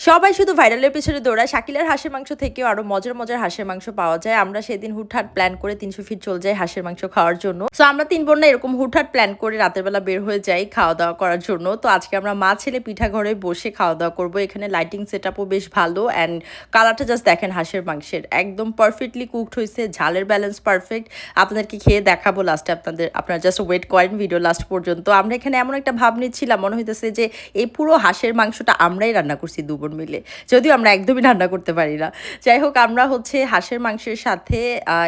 সবাই শুধু ভাইরালের পিছনে দৌড়ায়। শাকিলের হাঁসের মাংস থেকেও আরও মজার মজার হাঁসের মাংস পাওয়া যায়। আমরা সেদিন হুটহাট প্ল্যান করে তিনশো ফিট চলে যাই হাঁসের মাংস খাওয়ার জন্য। তো আমরা তিন বোন এরকম হুটহাট প্ল্যান করে রাতের বেলা বের হয়ে যাই খাওয়া দাওয়া করার জন্য। তো আজকে আমরা মা, ছেলে, পিঠা ঘরে বসে খাওয়া দাওয়া করব। এখানে লাইটিং সেট বেশ ভালো অ্যান্ড কালারটা জাস্ট দেখেন হাঁসের মাংসের। একদম পারফেক্টলি কুকড হয়েছে, ঝালের ব্যালেন্স পারফেক্ট আপনাদেরকে খেয়ে দেখাবো লাস্টে আপনাদের, আপনারা জাস্ট ওয়েট করেন ভিডিও লাস্ট পর্যন্ত। আমরা এখানে এমন একটা ভাব নিচ্ছিলাম, মনে হইতেছে যে এই পুরো হাঁসের মাংসটা আমরাই রান্না করছি দু বোন মিলে। যদিও আমরা একদমই রান্না করতে পারি না। যাই হোক, আমরা হচ্ছে হাঁসের মাংসের সাথে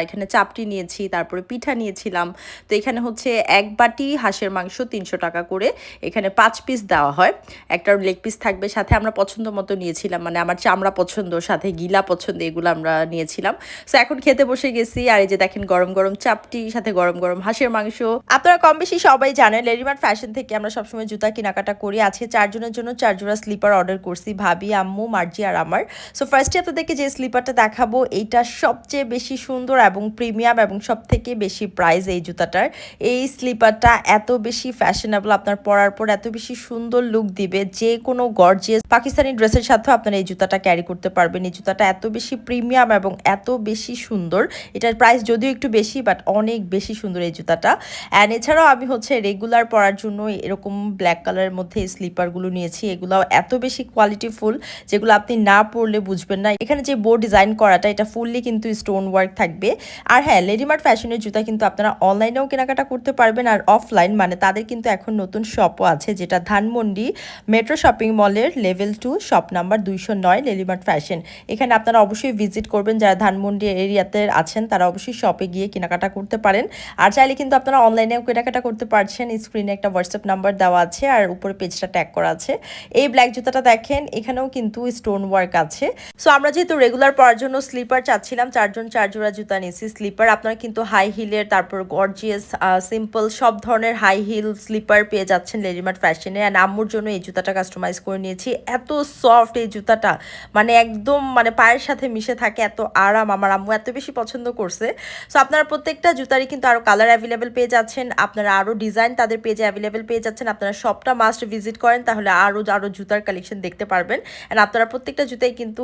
এখানে চাপটি নিয়েছি, তারপরে পিঠা নিয়েছিলাম। তো এখানে হচ্ছে এক বাটি হাঁসের মাংস তিনশো টাকা করে এখানে পাঁচ পিস দেওয়া হয়। একটা লেগ পিস থাকবে, সাথে আমরা পছন্দ মতো নিয়েছিলাম মানে আমার চামড়া পছন্দ, সাথে গিলা পছন্দ, এগুলো আমরা নিয়েছিলাম। সো এখন খেতে বসে গেছি, আর এই যে দেখেন গরম গরম চাপটি, সাথে গরম গরম হাঁসের মাংস। আপনারা কম বেশি সবাই জানেন লেডিমার্ট ফ্যাশন থেকে আমরা সবসময় জুতা কেনাকাটা করি। আজকে চারজনের জন্য চার জোড়া স্লিপার অর্ডার করছি, ভাবি আম্মু, মার্জি আর আমার। সো ফার্স্টে আপনাদেরকে যে স্লিপারটা দেখাবো, এইটা সবচেয়ে বেশি সুন্দর এবং প্রিমিয়াম এবং সব থেকে বেশি প্রাইস এই জুতাটার। এই স্লিপারটা এত বেশি ফ্যাশনেবল আপনার পরার পর এত বেশি সুন্দর লুক দিবে। যে কোনো গর্জিয়াস পাকিস্তানি ড্রেসের সাথেও আপনারা এই জুতাটা ক্যারি করতে পারবেন। এই জুতাটা এত বেশি প্রিমিয়াম এবং এত বেশি সুন্দর। এটার প্রাইস যদিও একটু বেশি বাট অনেক বেশি সুন্দর এই জুতাটা। অ্যান্ড এছাড়াও আমি হচ্ছে রেগুলার পরার জন্য এরকম ব্ল্যাক কালারের মধ্যে স্লিপারগুলো নিয়েছি। এগুলো এত বেশি কোয়ালিটিফুল যেগুলো আপনি না পরলে বুঝবেন না। এখানে যে বোর্ড ডিজাইন করাটা, এটা ফুললি কিন্তু স্টোন ওয়ার্ক থাকবে। আর হ্যাঁ লেডিমার্ট ফ্যাশনের জুতা কিন্তু আপনারা অনলাইনেও কেনাকাটা করতে পারবেন আর অফলাইন মানে তাদের কিন্তু এখন নতুন শপও আছে, যেটা ধানমন্ডি মেট্রো শপিং মলের লেভেল টু শপ নাম্বার দুইশো নয় লেলিমার্ট ফ্যাশন এখানে আপনারা অবশ্যই ভিজিট করবেন, যারা ধানমন্ডি এরিয়াতে আছেন, তারা অবশ্যই শপে গিয়ে কেনাকাটা করতে পারেন। আর চাইলে কিন্তু আপনারা অনলাইনেও কেনাকাটা করতে পারছেন। স্ক্রিনে একটা হোয়াটসঅ্যাপ নাম্বার দেওয়া আছে, আর উপরে পেজটা ট্যাগ করা আছে। এই ব্ল্যাক জুতাটা দেখেন, এখানেও কিন্তু স্টোন ওয়ার্ক আছে। সো আমরা যেহেতু রেগুলার পরার জন্য স্লিপার চাচ্ছিলাম, চারজন চার জোড়া জুতা নিয়েছি। স্লিপার আপনারা কিন্তু হাই হিলের তারপর গর্জিয়াস সিম্পল সব ধরনের হাই হিল স্লিপার পেয়ে যাচ্ছেন লেডিমার্ট ফ্যাশনে অ্যান্ড আম্মুর জন্য এই জুতাটা কাস্টমাইজ করে নিয়েছি। এত সফট এই জুতাটা মানে একদম মানে পায়ের সাথে মিশে থাকে, এত আরাম আমার আম্মু এত বেশি পছন্দ করছে। সো আপনারা প্রত্যেকটা জুতারই কিন্তু আরও কালার অ্যাভেলেবেল পেয়ে যাচ্ছেন। আপনারা আরও ডিজাইন তাদের পেজে অ্যাভেলেবেল পেয়ে যাচ্ছেন। আপনারা সবটা মাস্ট ভিজিট করেন, তাহলে আরও আরও জুতার কালেকশন দেখতে পারবেন। অ্যান্ড আপনারা প্রত্যেকটা জুতাই কিন্তু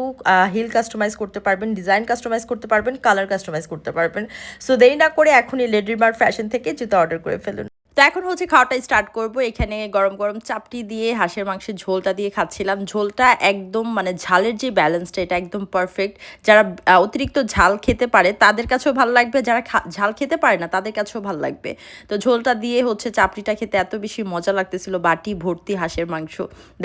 হিল কাস্টমাইজ করতে পারবেন ডিজাইন কাস্টমাইজ করতে পারবেন কালার কাস্টমাইজ করতে পারবেন। সো দেরি না করে এখনই লেডিমার্ক ফ্যাশন থেকে জুতা অর্ডার করে ফেলুন। তো এখন হচ্ছে খাওয়াটা স্টার্ট করব। এখানে গরম গরম চাপটি দিয়ে হাঁসের মাংসের ঝোলটা দিয়ে খাচ্ছিলাম। ঝোলটা একদম মানে ঝালের যে ব্যালেন্সটা এটা একদম পারফেক্ট যারা অতিরিক্ত ঝাল খেতে পারে, তাদের কাছেও ভালো লাগবে। যারা ঝাল খেতে পারে না, তাদের কাছেও ভালো লাগবে। তো ঝোলটা দিয়ে হচ্ছে চাপড়িটা খেতে এত বেশি মজা লাগতেছিল, বাটি, ভর্তি হাঁসের মাংস।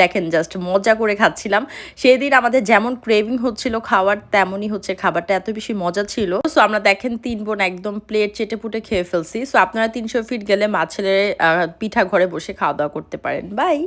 দেখেন জাস্ট মজা করে খাচ্ছিলাম। সেই দিন আমাদের যেমন ক্রেভিং হচ্ছিল খাওয়ার, তেমনই হচ্ছে খাবারটা এত বেশি মজা ছিল। সো আমরা দেখেন তিন বোন একদম প্লেট চেটে পুটে খেয়ে ফেলছি। সো আপনারা তিনশো ফিট গেলে মা ছেলে পিঠা ঘরে বসে খাওয়া দাওয়া করতে পারেন। বাই